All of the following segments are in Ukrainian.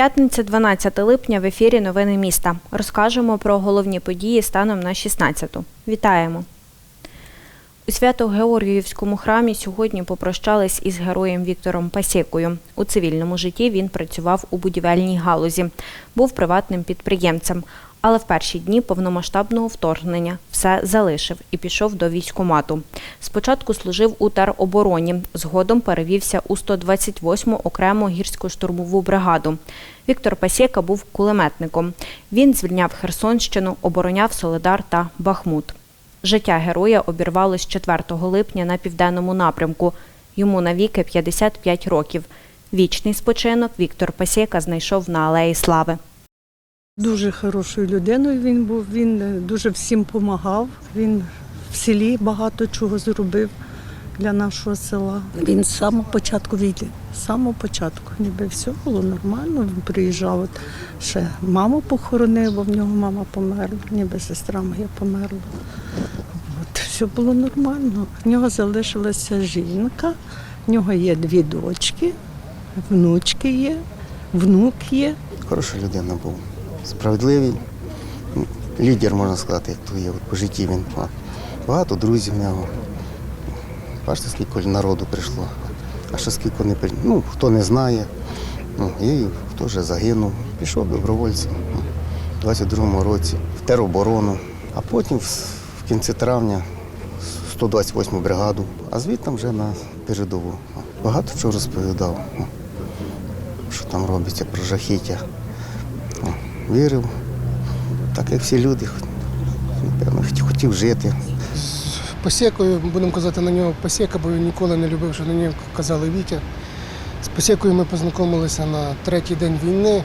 П'ятниця, 12 липня в ефірі Новини міста. Розкажемо про головні події станом на 16-ту. Вітаємо! У Свято-Георгіївському храмі сьогодні попрощались із героєм Віктором Пасєкою. У цивільному житті він працював у будівельній галузі, був приватним підприємцем. Але в перші дні повномасштабного вторгнення все залишив і пішов до військкомату. Спочатку служив у теробороні, згодом перевівся у 128-му окрему гірсько-штурмову бригаду. Віктор Пасєка був кулеметником. Він звільняв Херсонщину, обороняв Солидар та Бахмут. Життя героя обірвалось 4 липня на південному напрямку. Йому навіки 55 років. Вічний спочинок Віктор Пасєка знайшов на Алеї Слави. Дуже хорошою людиною він був. Він е, дуже всім допомагав. Він в селі багато чого зробив для нашого села. Він з самого початку війни, з самого початку, ніби все було нормально. Він приїжджав. От ще маму похоронив, бо в нього мама померла, ніби сестра моя померла. От, все було нормально. В нього залишилася жінка, в нього є дві дочки, внучки є, внук є. Хороша людина був. Справедливий, лідер, можна сказати, як то є. По житті він. Багато друзів в нього. Бачите, скільки народу прийшло. А ще скільки не при- Ну, хто не знає, ну, і хто вже загинув. Пішов добровольцем ну, у 22-му році в тероборону, а потім в, в кінці травня 128-му бригаду, а звідти вже на передову. Багато чого розповідав, ну, що там робиться про жахіття вірив, так як всі люди, напевно, хотів жити. Посєкою, будемо казати на нього Посєка, бо він ніколи не любив, що на нього казали Вітя. З Посєкою ми познайомилися на третій день війни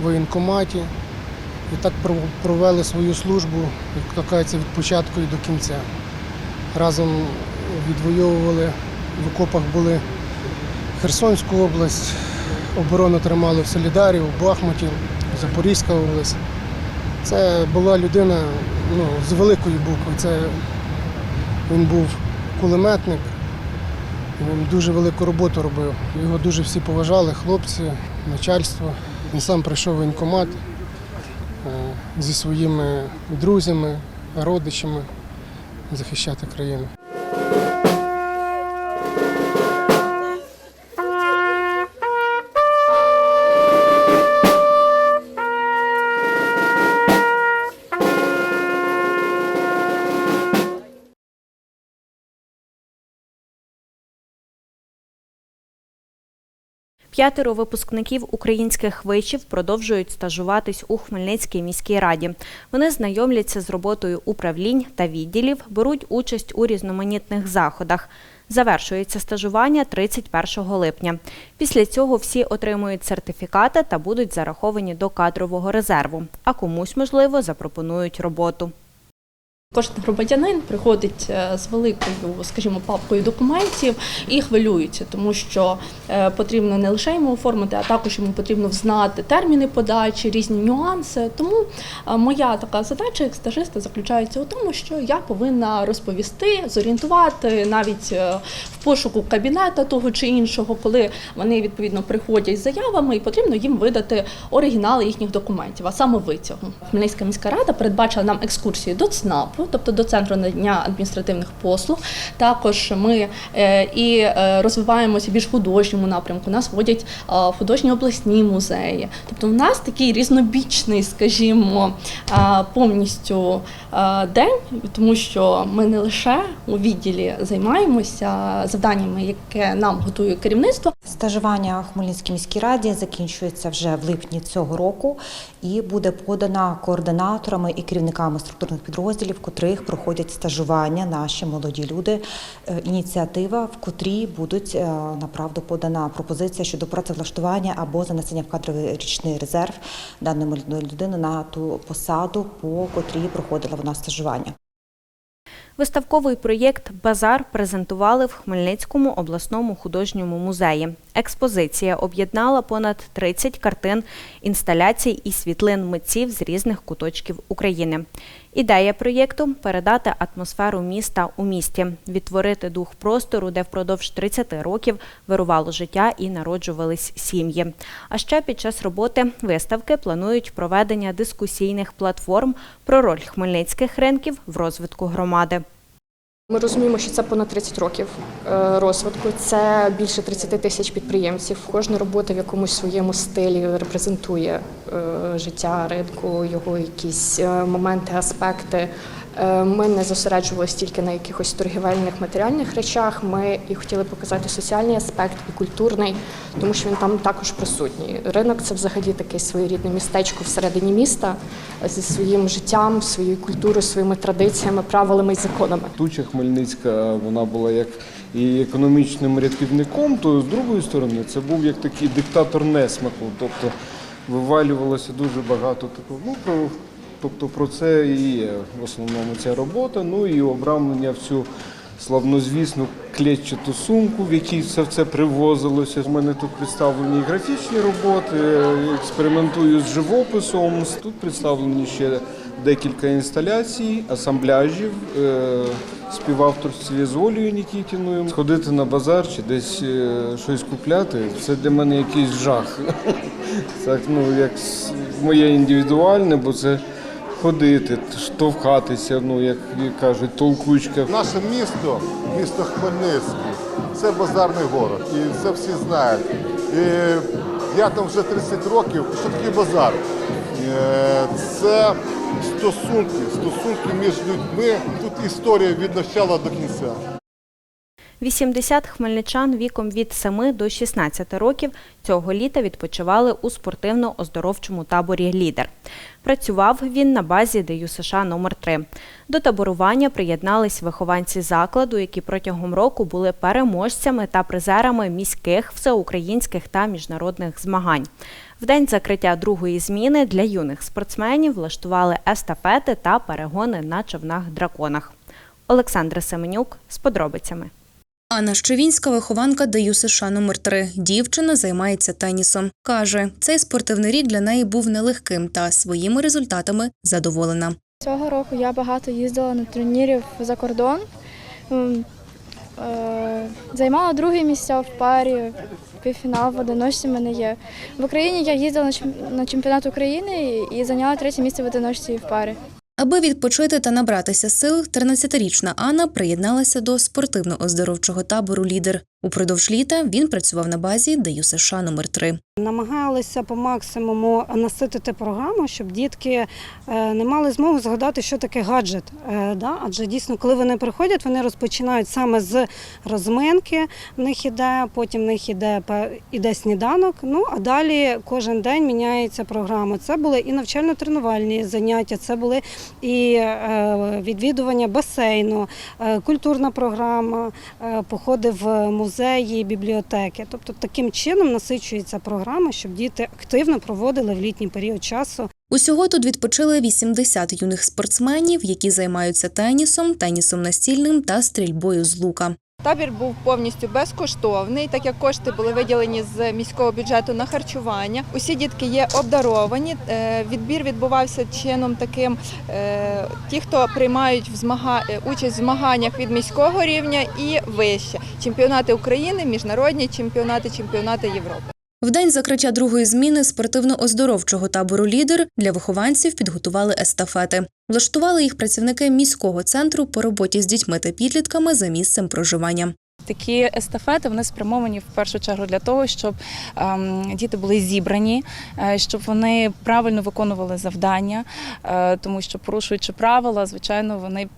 в воєнкоматі і так провели свою службу, як то кажеться, від початку і до кінця. Разом відвоювали, в окопах були Херсонську область, оборону тримали в Солідарі, в Бахмуті, Запорізька область. Це була людина ну, з великої букви. Це він був кулеметник, він дуже велику роботу робив. Його дуже всі поважали, хлопці, начальство. Він сам прийшов в воєнкомат е, зі своїми друзями, родичами захищати країну. П'ятеро випускників українських вишів продовжують стажуватись у Хмельницькій міській раді. Вони знайомляться з роботою управлінь та відділів, беруть участь у різноманітних заходах. Завершується стажування 31 липня. Після цього всі отримують сертифікати та будуть зараховані до кадрового резерву. А комусь, можливо, запропонують роботу. Кожен громадянин приходить е, з великою, скажімо, папкою документів і хвилюється, тому що е, потрібно не лише йому оформити, а також йому потрібно знати терміни подачі, різні нюанси. Тому е, моя така задача як стажиста заключається у тому, що я повинна розповісти, зорієнтувати навіть в пошуку кабінета того чи іншого, коли вони відповідно приходять з заявами, і потрібно їм видати оригінали їхніх документів, а саме витягу. Хмельницька міська рада передбачила нам екскурсії до ЦНАПу, тобто до центру надання адміністративних послуг. Також ми е, і е, розвиваємося в більш художньому напрямку. Нас водять е, художні обласні музеї. Тобто, у нас такий різнобічний, скажімо, повністю день, тому що ми не лише у відділі займаємося завданнями, яке нам готує керівництво, Стажування у Хмельницькій міській раді закінчується вже в липні цього року і буде подана координаторами і керівниками структурних підрозділів, в котрих проходять стажування наші молоді люди. Е, Ініціатива, в котрій будуть е, направду подана пропозиція щодо працевлаштування або занесення в кадровий річний резерв даної молодої людини на ту посаду, по котрій проходила вона стажування. Виставковий проєкт Базар презентували в Хмельницькому обласному художньому музеї. Експозиція об'єднала понад 30 картин, інсталяцій і світлин митців з різних куточків України. Ідея проєкту передати атмосферу міста у місті, відтворити дух простору, де впродовж 30 років вирувало життя і народжувались сім'ї. А ще під час роботи виставки планують проведення дискусійних платформ про роль хмельницьких ринків в розвитку громади. Ми розуміємо, що це понад 30 років е, розвитку. Це більше 30 тисяч підприємців. Кожна робота в якомусь своєму стилі репрезентує життя ринку, його якісь е, моменти, аспекти. Е, Ми не зосереджувалися тільки на якихось торгівельних матеріальних речах. Ми і хотіли показати соціальний аспект і культурний, тому що він там також присутній. Ринок це взагалі таке своєрідне містечко всередині міста зі своїм життям, своєю культурою, своїми традиціями, правилами і законами. Туча Хмельницька вона була як і економічним рятівником, то з другої сторони це був як такий диктатор несмаку. Тобто вивалювалося дуже багато такого. Ну, про, тобто про це і є в основному ця робота. Ну і обрамлення в цю славнозвісну клетчату сумку, в якій все це привозилося. У мене тут представлені графічні роботи, експериментую з живописом. Тут представлені ще декілька інсталяцій, асамбляжів, е, співавторстві з Олею Нікітіною. Сходити на базар чи десь е, щось купляти це для мене якийсь жах. Так, ну, як моє індивідуальне, бо це ходити, штовхатися, ну, як кажуть, толкучка. Наше місто, місто Хмельницький, це базарний город, і це всі знають. І я там вже 30 років. Що таке базар? Е, Це стосунки, стосунки між людьми. Тут історія від начала до кінця. 80 хмельничан віком від 7 до 16 років цього літа відпочивали у спортивно-оздоровчому таборі Лідер. Працював він на базі ДЮ США номер 3 До таборування приєднались вихованці закладу, які протягом року були переможцями та призерами міських, всеукраїнських та міжнародних змагань. В день закриття другої зміни для юних спортсменів влаштували естафети та перегони на човнах-драконах. Олександра Семенюк з подробицями. Анна Щевінська, вихованка ДЮ США номер 3 Дівчина займається тенісом. Каже, цей спортивний рік для неї був нелегким та своїми результатами задоволена. Цього року я багато їздила на турнірів за кордон. Е, Займала друге місце в парі, півфінал в одиночці мене є. В Україні я їздила на чемпіонат України і- зайняла третє місце в одиночці в парі. Аби відпочити та набратися сил, 13-річна Анна приєдналася до спортивно-оздоровчого табору Лідер. Упродовж літа він працював на базі ДЮ США номер 3 Намагалися по максимуму наситити програму, щоб дітки е, не мали змогу згадати, що таке гаджет. Е. Адже дійсно, коли вони приходять, вони розпочинають саме з розминки. В них іде, потім в них іде, іде сніданок. Ну а далі кожен день міняється програма. Це були і навчально-тренувальні заняття, це були і е, відвідування басейну, культурна програма, походи в музеї, бібліотеки. Тобто таким чином насичується програма, щоб діти активно проводили в літній період часу Усього тут відпочили 80 юних спортсменів, які займаються тенісом, тенісом настільним та стрільбою з лука. Табір був повністю безкоштовний, так як кошти були виділені з міського бюджету на харчування. Усі дітки є обдаровані. Е, Відбір відбувався чином таким: е, ті, хто приймають е, участь в змаганнях від міського рівня і вище чемпіонати України, міжнародні чемпіонати, чемпіонати Європи. В день закриття другої зміни спортивно-оздоровчого табору Лідер для вихованців підготували естафети. Влаштували їх працівники міського центру по роботі з дітьми та підлітками за місцем проживання. Такі естафети вони спрямовані в першу чергу для того, щоб ем, діти були зібрані, е, щоб вони правильно виконували завдання, е, тому що порушуючи правила, звичайно, вони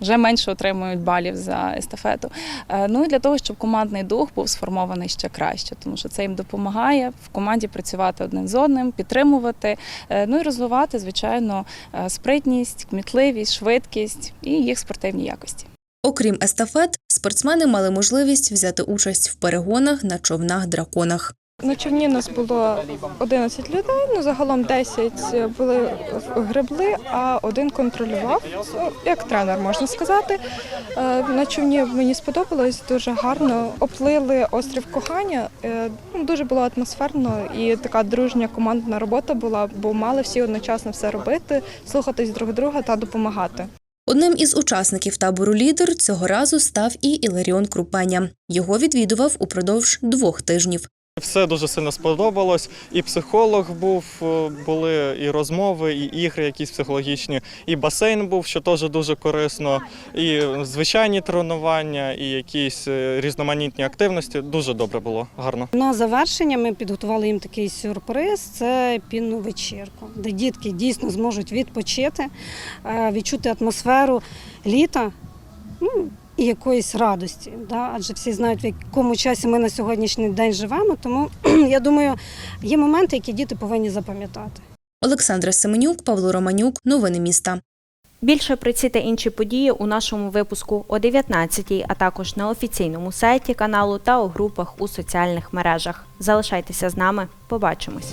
вже менше отримують балів за естафету. Е, ну і для того, щоб командний дух був сформований ще краще, тому що це їм допомагає в команді працювати один з одним, підтримувати, е, ну і розвивати, звичайно, е, спритність, кмітливість, швидкість і їх спортивні якості. Окрім естафет, спортсмени мали можливість взяти участь в перегонах на човнах-драконах. На човні нас було 11 людей, ну загалом 10 були гребли, а один контролював, ну, як тренер можна сказати. Е, На човні мені сподобалось дуже гарно. Оплили острів кохання. Е, ну, Дуже було атмосферно і така дружня командна робота була, бо мали всі одночасно все робити, слухатись друг друга та допомагати. Одним із учасників табору лідер цього разу став і Іларіон Крупеня. Його відвідував упродовж двох тижнів. Все дуже сильно сподобалось. І психолог був, е, були і розмови, і ігри якісь психологічні, і басейн був, що теж дуже корисно, і звичайні тренування, і якісь е, різноманітні активності. Дуже добре було, гарно. На завершення ми підготували їм такий сюрприз це пінну вечірку, де дітки дійсно зможуть відпочити, е, відчути атмосферу літа. Ну, і якоїсь радості, да? адже всі знають, в якому часі ми на сьогоднішній день живемо. Тому я думаю, є моменти, які діти повинні запам'ятати. Олександра Семенюк, Павло Романюк. Новини міста. Більше про ці та інші події у нашому випуску о 19-й, а також на офіційному сайті каналу та у групах у соціальних мережах. Залишайтеся з нами. Побачимось.